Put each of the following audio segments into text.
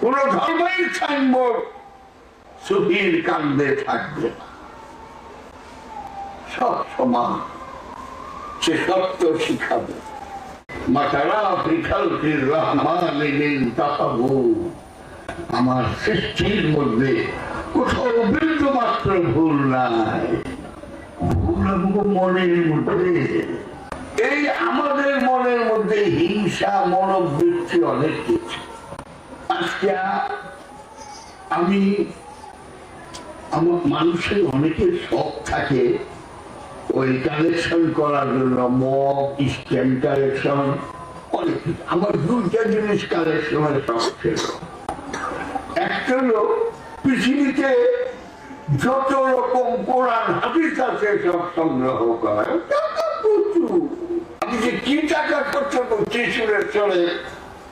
কোন ধর্মের সাইনবোর্ড সুফির কান্দে থাকবে না। সব সমান, সে সত্য শিখাবে। আমার সৃষ্টির মধ্যে কোথাও বিন্দু মাত্র ভুল নাই। ভুল মনের মধ্যে। এই আমাদের মনের মধ্যে হিংসা, মনোবৃত্তি অনেক কিছু। আজকে আমি, আমার মানুষের অনেকের শখ থাকে ওই কালেকশন করার জন্য, মগ স্ট্যাম্প কালেকশন অনেক আমার দুইটা জিনিস কালেকশনের শখ ছিল। একটা হলো পৃথিবীতে যত রকম কোরআন, হাদিস আছে, সব সংগ্রহ করা। আমি যে কি টাকা খরচ করছি সুরের চলে।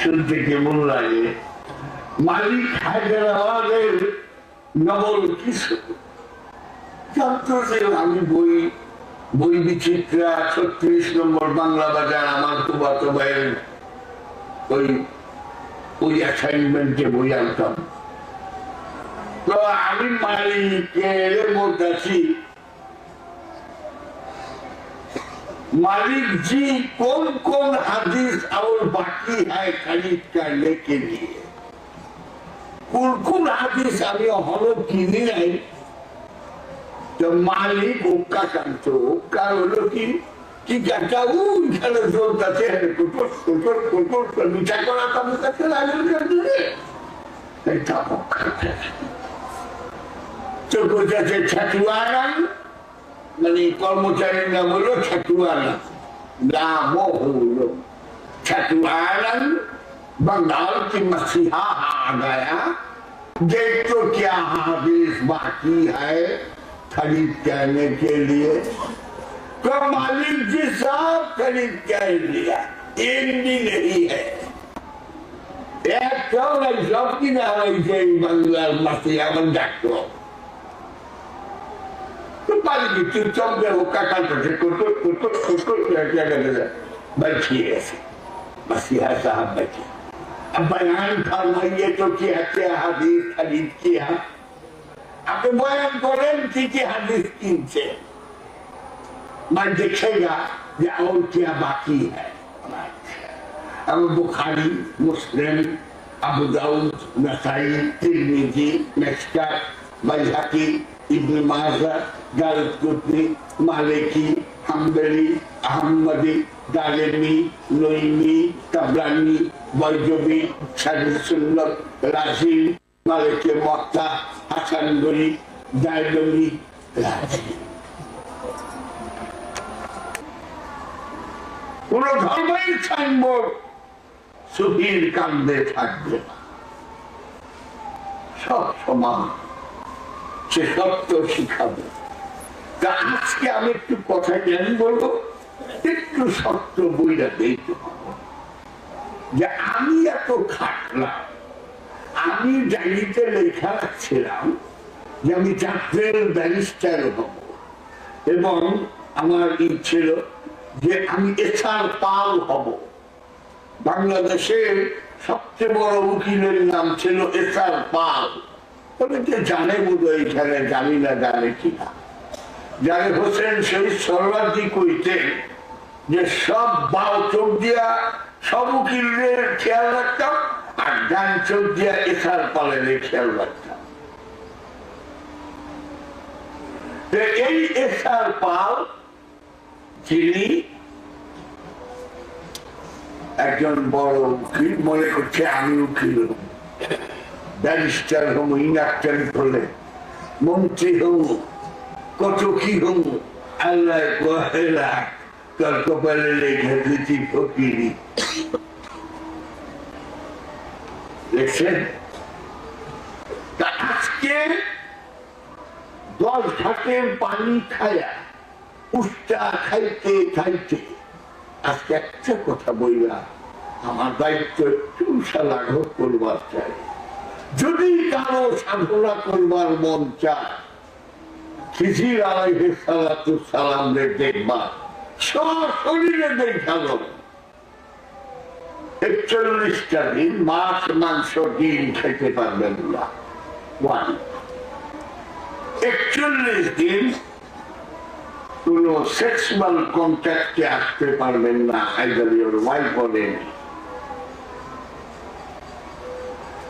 শুনতে কেমন লাগে? মালিক হায়দ্রাবাদের নবল আমি বই বই বিচিত্রা, ছত্রিশ নম্বর বাংলা বাজার, আমার কুবাতো ভাইয়ের ওই ওই অ্যাসাইনমেন্টে বই আনতাম। তো আমি মালিকের বলতেছি मालिक जी कौन कौन हदीस और बाकी है खरीद कर लेके लिए কোন কোন হাদিস আমি হলো কিনি নাই তো মালিক ওক্কা কান্ত ওক্কা হলো কি কি কাটা ওইখানে চলতেছে কুটুর কুটুর কুটুর বিচার করা তাদের কাছে লাগেন দিলে এটা ওক্কা তো কোথাছে ছাতুয়ারান মানে কর্মচারীর নাম হলো ছাতুয়ারান নামও হলো ছাতুয়ারান बंगाल की मसीहा आ गया देख तो क्या हादिस बाकी है खरीद करने के लिए तो मालिक जी साहब खरीद कर लिया एक भी नहीं है एक तो सब की ना है बंगाल मसीहा बन जातो पाएगी तिरचौक में हुक्का कांटे तो कुरकुर कुरकुर कुरकुर क्या कहते थे बैठिए ऐसे। मसीहा साहब बैठे। अब बयान फरमाइए तो क्या क्या हदीस खरीद किया। अब तो बयान तो करें कीजिए हदीस तीन से। मैं देखेगा या और क्या बाकी है। अब बुखारी, मुस्लिम, अबू दाऊद, नसाई, तिरमिजी मेक्सकर বাইজাকি ইবনে মাজা গালিদ কুতনি মালিকি হামদলি আহমদি গালেমি নইমি তাবরানি, বৈজবি সাজুসুল্লত রাশিল মালিকে মক্তা হাসান গরি রাশি কোন ধর্মের সাইনবোর্ড কান্দে থাকবে সব সমান। সে সত্য শিখাবে তা আজকে আমি একটু কথা জ্ঞান বলব? একটু সত্য বইটা দেখতে যে আমি এত খাটলাম, আমি ডায়েরিতে লেখা রাখছিলাম যে আমি চাকরির ব্যারিস্টার হব। এবং আমার ই ছিল যে আমি এছাড় পাল হব। বাংলাদেশের সবচেয়ে বড় উকিলের নাম ছিল এছাড় পাল। অনেকে জানে বোধ এখানে, জানি না, জানে কিনা যারে হোসেন শহীদ সর্বাধি কইতেন যে সব বাউ চোখ দিয়া, সব উকিলের খেয়াল রাখতাম, আর ডান চোখ দিয়া এসার পালের খেয়াল রাখতাম। এই এসার পাল যিনি একজন বড় উকিল, মনে করছে আমি উকিল। ব্যারিস্টার হম ইনাক্টারি হলে মন্ত্রী হম কত কি হম, আল্লাহ কহেলা লেখা দিচ্ছি ফকিরি। দেখছেন? আজকে দশ ঘাটের পানি খায়া, উষ্টা খাইতে খাইতে। আজকে একটা কথা বইলা আমার দায়িত্ব একটু লাঘব করবার চাই। যদি কারও সাধনা করবার মন চায়, খিজির আলাইহে সালাতু সালামদের দেখবা একচল্লিশটা দিন মাছ, মাংস, ডিম খেতে পারবেন না। ওয়ান একচল্লিশ দিন কোন সেক্সুয়াল কন্ট্যাক্টে আসতে পারবেন না ওয়াইফ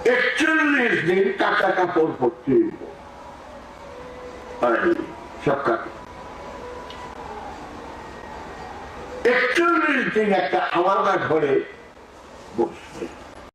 একচল্লিশ দিন কাঁচা কাপড় পরতে সব একচল্লিশ দিন একটা আলাদা ঘরে বসবে